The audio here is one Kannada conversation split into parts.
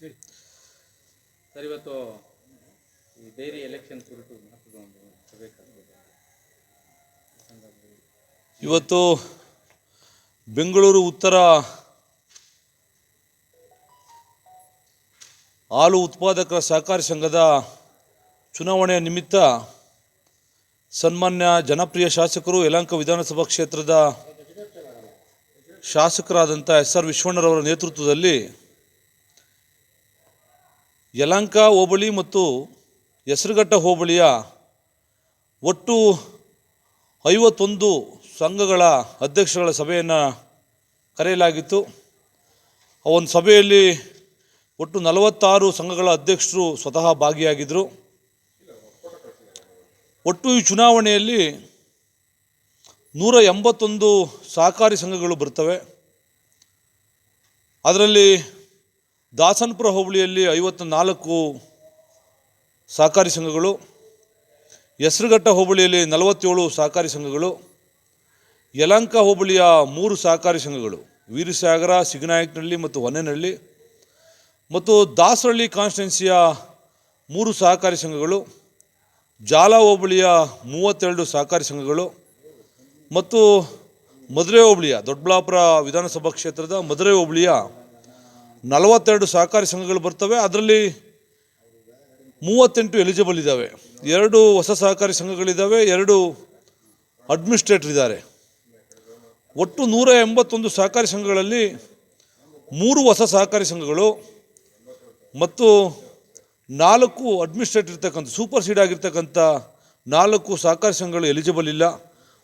ಸರ್, ಇವತ್ತು ಈ ಡೈರಿ ಎಲೆಕ್ಷನ್ ಕುರಿತು ಇವತ್ತು ಬೆಂಗಳೂರು ಉತ್ತರ ಹಾಲು ಉತ್ಪಾದಕರ ಸಹಕಾರಿ ಸಂಘದ ಚುನಾವಣೆಯ ನಿಮಿತ್ತ ಸನ್ಮಾನ್ಯ ಜನಪ್ರಿಯ ಶಾಸಕರು ಯಲಂಕ ವಿಧಾನಸಭಾ ಕ್ಷೇತ್ರದ ಶಾಸಕರಾದಂಥ ಎಸ್ ಆರ್ ವಿಶ್ವಣ್ಣರವರ ನೇತೃತ್ವದಲ್ಲಿ ಯಲಹಂಕ ಹೋಬಳಿ ಮತ್ತು ಹೆಸರುಘಟ್ಟ ಹೋಬಳಿಯ ಒಟ್ಟು ಐವತ್ತೊಂದು ಸಂಘಗಳ ಅಧ್ಯಕ್ಷಗಳ ಸಭೆಯನ್ನು ಕರೆಯಲಾಗಿತ್ತು. ಆ ಒಂದು ಸಭೆಯಲ್ಲಿ ಒಟ್ಟು ನಲವತ್ತಾರು ಸಂಘಗಳ ಅಧ್ಯಕ್ಷರು ಸ್ವತಃ ಭಾಗಿಯಾಗಿದ್ದರು ಒಟ್ಟು ಈ ಚುನಾವಣೆಯಲ್ಲಿ ನೂರ ಎಂಬತ್ತೊಂದು ಸಹಕಾರಿ ಸಂಘಗಳು ಬರ್ತವೆ ಅದರಲ್ಲಿ ದಾಸನಪುರ ಹೋಬಳಿಯಲ್ಲಿ ಐವತ್ತ ನಾಲ್ಕು ಸಹಕಾರಿ ಸಂಘಗಳು, ಹೆಸರುಘಟ್ಟ ಹೋಬಳಿಯಲ್ಲಿ ನಲವತ್ತೇಳು ಸಹಕಾರಿ ಸಂಘಗಳು, ಯಲಂಕ ಹೋಬಳಿಯ ಮೂರು ಸಹಕಾರಿ ಸಂಘಗಳು, ವೀರಸಾಗರ ಸಿಗನಾಯಕನಹಳ್ಳಿ ಮತ್ತು ಹೊನ್ನೆನಹಳ್ಳಿ ಮತ್ತು ದಾಸರಳ್ಳಿ ಕಾನ್ಸ್ಟಿಟ್ಯುನ್ಸಿಯ ಮೂರು ಸಹಕಾರಿ ಸಂಘಗಳು, ಜಾಲ ಹೋಬಳಿಯ ಮೂವತ್ತೆರಡು ಸಹಕಾರಿ ಸಂಘಗಳು ಮತ್ತು ಮದುರೆ ಹೋಬಳಿಯ ದೊಡ್ಡಬಳ್ಳಾಪುರ ವಿಧಾನಸಭಾ ಕ್ಷೇತ್ರದ ಮಧುರೈ ಹೋಬಳಿಯ ನಲವತ್ತೆರಡು ಸಹಕಾರಿ ಸಂಘಗಳು ಬರ್ತವೆ. ಅದರಲ್ಲಿ ಮೂವತ್ತೆಂಟು ಎಲಿಜಿಬಲ್ ಇದ್ದಾವೆ ಎರಡು ಹೊಸ ಸಹಕಾರಿ ಸಂಘಗಳಿದ್ದಾವೆ ಎರಡು ಅಡ್ಮಿನಿಸ್ಟ್ರೇಟರ್ ಇದ್ದಾರೆ. ಒಟ್ಟು ನೂರ ಎಂಬತ್ತೊಂದು ಸಹಕಾರಿ ಸಂಘಗಳಲ್ಲಿ ಮೂರು ಹೊಸ ಸಹಕಾರಿ ಸಂಘಗಳು ಮತ್ತು ನಾಲ್ಕು ಅಡ್ಮಿನಿಸ್ಟ್ರೇಟರ್ ಇರ್ತಕ್ಕಂಥ ಸೂಪರ್ ಸೀಡ್ ಆಗಿರ್ತಕ್ಕಂಥ ನಾಲ್ಕು ಸಹಕಾರಿ ಸಂಘಗಳು ಎಲಿಜಿಬಲ್ ಇಲ್ಲ.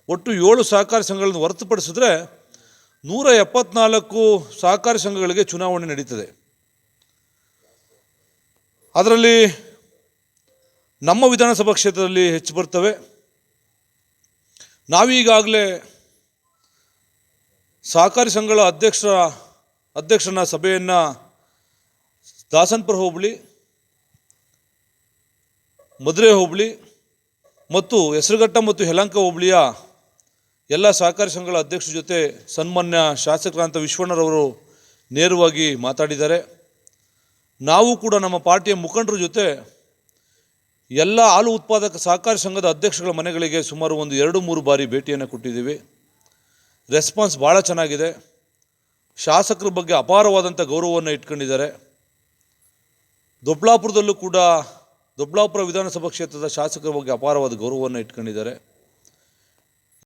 ಒಟ್ಟು ಏಳು ಸಹಕಾರಿ ಸಂಘಗಳನ್ನು ಹೊರತುಪಡಿಸಿದ್ರೆ ನೂರ ಎಪ್ಪತ್ನಾಲ್ಕು ಸಹಕಾರಿ ಸಂಘಗಳಿಗೆ ಚುನಾವಣೆ ನಡೀತದೆ. ಅದರಲ್ಲಿ ನಮ್ಮ ವಿಧಾನಸಭಾ ಕ್ಷೇತ್ರದಲ್ಲಿ ಹೆಚ್ಚು ಬರ್ತವೆ. ನಾವೀಗಾಗಲೇ ಸಹಕಾರಿ ಸಂಘಗಳ ಅಧ್ಯಕ್ಷರ, ಅಧ್ಯಕ್ಷನ ಸಭೆಯನ್ನು ದಾಸನ್ಪುರ ಹೋಬಳಿ ಮಧುರೆ ಹೋಬಳಿ ಮತ್ತು ಹೆಸರುಘಟ್ಟ ಮತ್ತು ಯಲಂಕ ಹೋಬಳಿಯ ಎಲ್ಲ ಸಹಕಾರಿ ಸಂಘಗಳ ಅಧ್ಯಕ್ಷರ ಜೊತೆ ಸನ್ಮಾನ್ಯ ಶಾಸಕರಾದಂಥ ವಿಶ್ವಣ್ಣರವರು ನೇರವಾಗಿ ಮಾತಾಡಿದ್ದಾರೆ. ನಾವು ಕೂಡ ನಮ್ಮ ಪಾರ್ಟಿಯ ಮುಖಂಡರ ಜೊತೆ ಎಲ್ಲ ಹಾಲು ಉತ್ಪಾದಕ ಸಹಕಾರಿ ಸಂಘದ ಅಧ್ಯಕ್ಷಗಳ ಮನೆಗಳಿಗೆ ಸುಮಾರು ಒಂದು ಎರಡು ಮೂರು ಬಾರಿ ಭೇಟಿಯನ್ನು ಕೊಟ್ಟಿದ್ದೀವಿ. ರೆಸ್ಪಾನ್ಸ್ ಭಾಳ ಚೆನ್ನಾಗಿದೆ. ಶಾಸಕರ ಬಗ್ಗೆ ಅಪಾರವಾದಂಥ ಗೌರವವನ್ನು ಇಟ್ಕೊಂಡಿದ್ದಾರೆ. ದೊಬ್ಲಾಪುರದಲ್ಲೂ ಕೂಡ ದೊಬ್ಳಾಪುರ ವಿಧಾನಸಭಾ ಕ್ಷೇತ್ರದ ಶಾಸಕರ ಬಗ್ಗೆ ಅಪಾರವಾದ ಗೌರವವನ್ನು ಇಟ್ಕೊಂಡಿದ್ದಾರೆ.